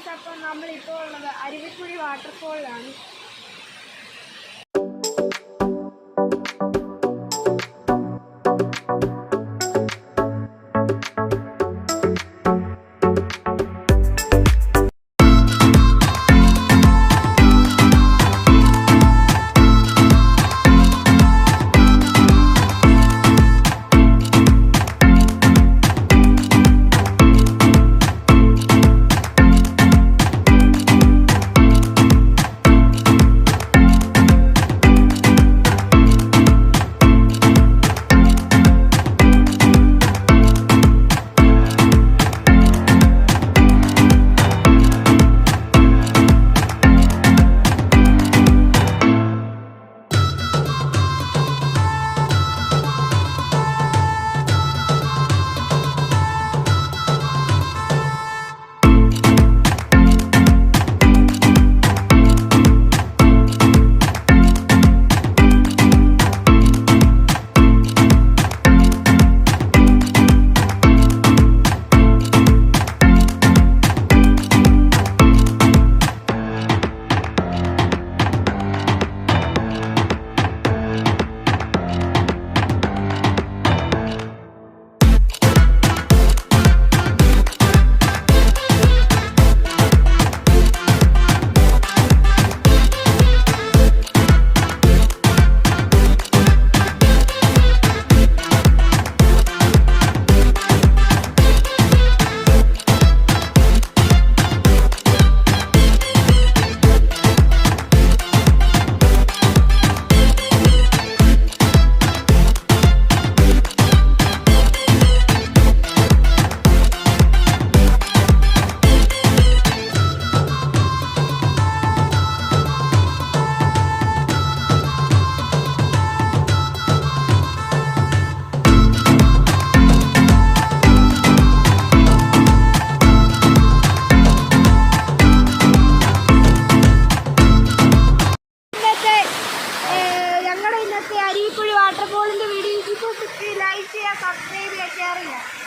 Friends അപ്പം നമ്മളിപ്പോൾ ഉള്ളത് അരുവിക്കുഴി വാട്ടർഫോളിലാണ് ഇന്നത്തെ വാട്ടർഫോളിന്റെ വീഡിയോ ലൈക്ക് ചെയ്യുക സബ്സ്ക്രൈബ് ചെയ്യുക ഷെയർ ചെയ്യുക.